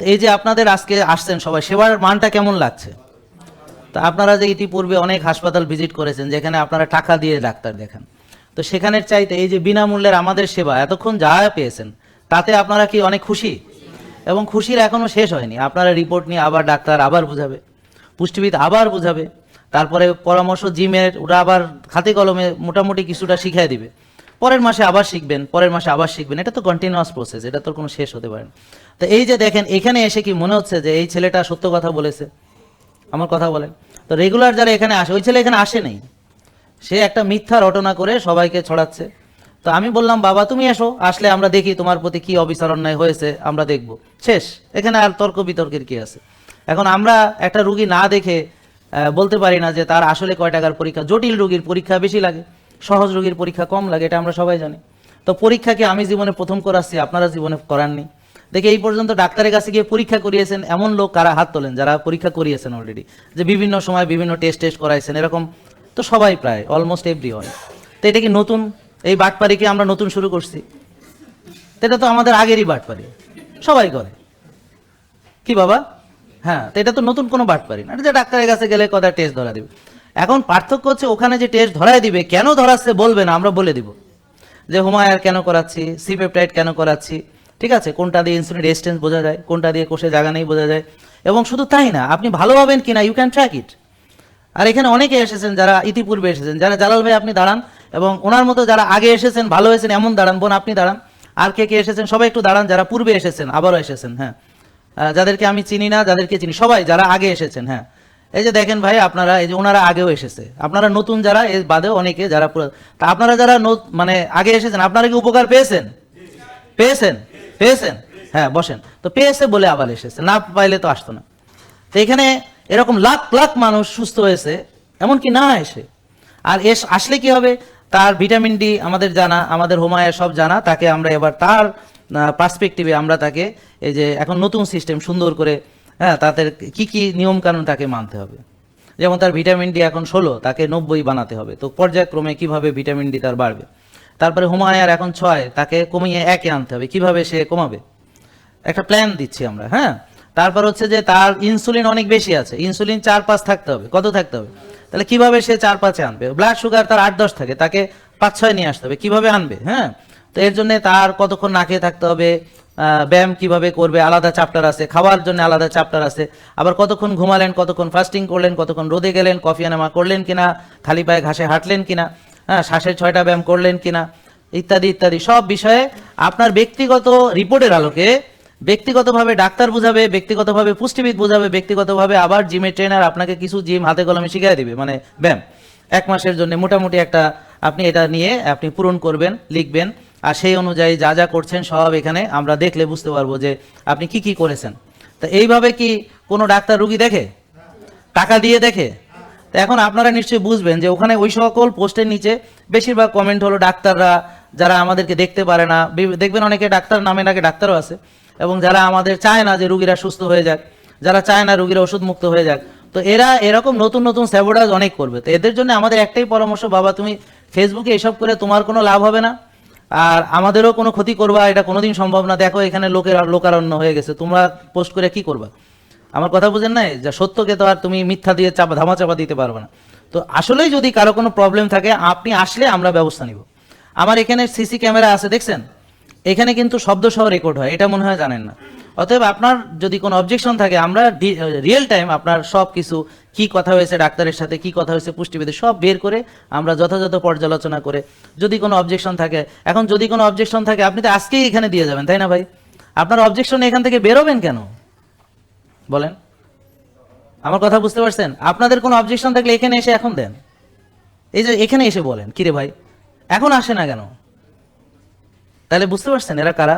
তো এই যে আপনাদের আজকে আসছেন সবাই, সেবার মানটা কেমন লাগছে? তা আপনারা যে ইতিপূর্বে অনেক হাসপাতাল ভিজিট করেছেন, যেখানে আপনারা টাকা দিয়ে ডাক্তার দেখেন। তো সেখানের চাইতে এই যে বিনামূল্যের আমাদের সেবা, এতক্ষণ যা পেয়েছেন, তাতে আপনারা কি অনেক খুশি? এবং খুশির এখনও শেষ হয়নি। আপনারা রিপোর্ট নিয়ে আবার ডাক্তার আবার বুঝাবে, পুষ্টিবিদ আবার বুঝাবে, তারপরে পরামর্শ জিমের, ওরা আবার হাতে কলমে মোটামুটি কিছুটা শিখিয়ে দিবে। পরের মাসে আবার শিখবেন, পরের মাসে আবার শিখবেন। এটা তো কন্টিনিউয়াস প্রসেস এটা তো কোনো শেষ হতে পারে না। তো এই যে দেখেন, এখানে এসে কি মনে হচ্ছে যে এই ছেলেটা সত্য কথা বলেছে? আমার কথা বলেন। তো রেগুলার যারা এখানে আসে, ওই ছেলে এখানে আসে নেই। সে একটা মিথ্যা রটনা করে সবাইকে ছড়াচ্ছে। তো আমি বললাম, বাবা, তুমি এসো, আসলে আমরা দেখি তোমার প্রতি কি অবিচার, অন্যায় হয়েছে, আমরা দেখব। শেষ। এখানে আর তর্ক বিতর্কের কি আছে? এখন আমরা একটা রুগী না দেখে বলতে পারি না যে তার আসলে কয় টাকার পরীক্ষা। জটিল রুগীর পরীক্ষা বেশি লাগে। সহজ রোগীর পরীক্ষা কম লাগে, এটা আমরা সবাই জানি। তো পরীক্ষাকে আমি জীবনে প্রথম করাচ্ছি, আপনারা জীবনে করাননি। দেখে এই পর্যন্ত ডাক্তারের কাছে গিয়ে পরীক্ষা করিয়েছেন এমন লোক কারা হাত তোলেন, যারা পরীক্ষা করিয়েছেন অলরেডি যে বিভিন্ন সময় বিভিন্ন টেস্ট টেস্ট করাইছেন, এরকম তো সবাই প্রায় অলমোস্ট এভরি ওয়ান তো এটা কি নতুন? এই বাটপারিকে আমরা নতুন শুরু করছি। এটা তো আমাদের আগেরই বাটপারি সবাই করে। কি বাবা? হ্যাঁ তো এটা তো নতুন কোনো বাটপারি না, এটা যে ডাক্তারের কাছে গেলে কথা টেস্ট ধরা দিবে। এখন পার্থক্য হচ্ছে ওখানে যে টেস্ট ধরাই দিবে, কেন ধরাচ্ছে বলবে না, আমরা বলে দিব। যে হোমায়ার কেন করাচ্ছি সি পেপটাইড কেন করাচ্ছি, ঠিক আছে? কোনটা দিয়ে ইনসুলিন রেজিস্ট্যান্স বোঝা যায়, কোনটা দিয়ে কোষে জায়গা নেই বোঝা যায়। এবং শুধু তাই না, আপনি ভালো হবেন কিনা ইউ ক্যান ট্র্যাক ইট আর এখানে অনেকে এসেছেন যারা ইতিপূর্বে এসেছেন, যারা জালাল ভাই আপনি দাঁড়ান, এবং ওনার মতো যারা আগে এসেছেন, ভালো হয়েছেন, এমন দাঁড়ান, বোন আপনি দাঁড়ান। আর কে কে এসেছেন, সবাই একটু দাঁড়ান, যারা পূর্বে এসেছেন, আবারও এসেছেন হ্যাঁ। যাদেরকে আমি চিনি না, যাদেরকে চিনি, সবাই যারা আগে এসেছেন হ্যাঁ। এই যে দেখেন ভাই, আপনারা, এই যে ওনারা আগেও এসেছে। আপনারা নতুন যারা, এর বাদেও অনেকে যারা তা আপনারা যারা মানে আগে এসেছেন, আপনারা কি উপকার পেয়েছেন? পেয়েছেন? পেয়েছেন? হ্যাঁ বসেন। তো পেয়েছে বলে আবার এসেছে, না পাইলে তো আসতো না। তো এখানে এরকম লাখ লাখ মানুষ সুস্থ হয়েছে, এমনকি না এসে। আর এস, আসলে কি হবে? তার ভিটামিন ডি আমাদের জানা, আমাদের হোমায়া সব জানা, তাকে আমরা এবার তার পার্সপেক্টিভে আমরা তাকে এই যে এখন নতুন সিস্টেম সুন্দর করে হ্যাঁ তাদের কি কি নিয়ম কানুন তাকে মানতে হবে? যেমন তার ভিটামিন ডি এখন ষোলো, তাকে নব্বই বানাতে হবে। তো পর্যায়ক্রমে কীভাবে ভিটামিন ডি তার বাড়বে? তারপরে হোমায়ার এখন ছয়, তাকে কমিয়ে একে আনতে হবে। কীভাবে সে কমাবে? একটা প্ল্যান দিচ্ছি আমরা হ্যাঁ? তারপর হচ্ছে যে তার ইনসুলিন অনেক বেশি আছে। ইনসুলিন চার পাঁচ থাকতে হবে। কত থাকতে হবে? তাহলে কীভাবে সে চার পাঁচে আনবে? ব্লাড সুগার তার আট দশ থাকে, তাকে পাঁচ ছয় নিয়ে আসতে হবে। কীভাবে আনবে? হ্যাঁ? তো এর জন্য তার কতক্ষণ না খেয়ে থাকতে হবে? ব্যায়াম কীভাবে করবে, আলাদা চ্যাপ্টার আছে, খাওয়ার জন্য আলাদা চ্যাপ্টার আছে। আবার কতক্ষণ ঘুমালেন, কতক্ষণ ফাস্টিং করলেন, কতক্ষণ রোদে গেলেন, কফি এনামা করলেন কিনা, খালি পায়ে ঘাসে হাঁটলেন কিনা হ্যাঁ শ্বাসের ছয়টা ব্যায়াম করলেন কিনা, ইত্যাদি ইত্যাদি। সব বিষয়ে আপনার ব্যক্তিগত রিপোর্টের আলোকে ব্যক্তিগতভাবে ডাক্তার বুঝাবে, ব্যক্তিগতভাবে পুষ্টিবিদ বুঝাবে, ব্যক্তিগতভাবে আবার জিমের ট্রেনার আপনাকে কিছু জিম হাতে কলমে শিখিয়ে দিবে মানে ব্যায়াম। এক মাসের জন্য মোটামুটি একটা আপনি এটা নিয়ে আপনি পূরণ করবেন, লিখবেন। আর সেই অনুযায়ী যা যা করছেন সব এখানে আমরা দেখলে বুঝতে পারব যে আপনি কি কি করেছেন। তা এইভাবে কি কোনো ডাক্তার রুগী দেখে? টাকা দিয়ে দেখে? তো এখন আপনারা নিশ্চয়ই বুঝবেন যে ওখানে ওই সকল পোস্টের নিচে বেশিরভাগ কমেন্ট হলো ডাক্তাররা, যারা আমাদেরকে দেখতে পারে না। দেখবেন অনেকে ডাক্তার নামে নাকি ডাক্তারও আছে। এবং যারা আমাদের চায় না যে রুগীরা সুস্থ হয়ে যাক, যারা চায় না রুগীরা ওষুধ মুক্ত হয়ে যাক, তো এরা এরকম নতুন নতুন স্যাবোডাজ অনেক করবে। তো এদের জন্য আমাদের একটাই পরামর্শ, বাবা তুমি ফেসবুকে এসব করে তোমার কোনো লাভ হবে না। আর আমাদেরও কোনো ক্ষতি করবা, এটা কোনোদিন সম্ভব না। দেখো, এখানে লোকের লোকারণ্য হয়ে গেছে। তোমরা পোস্ট করে কি করবা? আমার কথা বুঝেন নাই? যে সত্যকে তো আর তুমি মিথ্যা দিয়ে চাপা ধামা চাপা দিতে পারবে না। তো আসলেই যদি কারও কোনো প্রবলেম থাকে, আপনি আসলে আমরা ব্যবস্থা নিব। আমার এখানে সিসি ক্যামেরা আছে, দেখছেন? এখানে কিন্তু শব্দ সহ রেকর্ড হয়, এটা মনে হয় জানেন না। অতএব আপনার যদি কোনো অবজেকশন থাকে, আমরা রিয়েল টাইম আপনার সব কিছু কি কথা হয়েছে ডাক্তারের সাথে, কি কথা হয়েছে পুষ্টিবিদের সব বের করে আমরা যথাযথ পর্যালোচনা করে, যদি কোনো অবজেকশন থাকে, এখন যদি কোনো অবজেকশন থাকে, আপনি তো আজকেই এখানে দিয়ে যাবেন, তাই না ভাই? আপনার অবজেকশন এখান থেকে বেরোবেন কেন? বলেন। আমার কথা বুঝতে পারছেন? আপনাদের কোনো অবজেকশন থাকলে এখানে এসে এখন দেন। এই যে এখানে এসে বলেন, কিরে ভাই? এখন আসে না কেন? তাহলে বুঝতে পারছেন এরা কারা?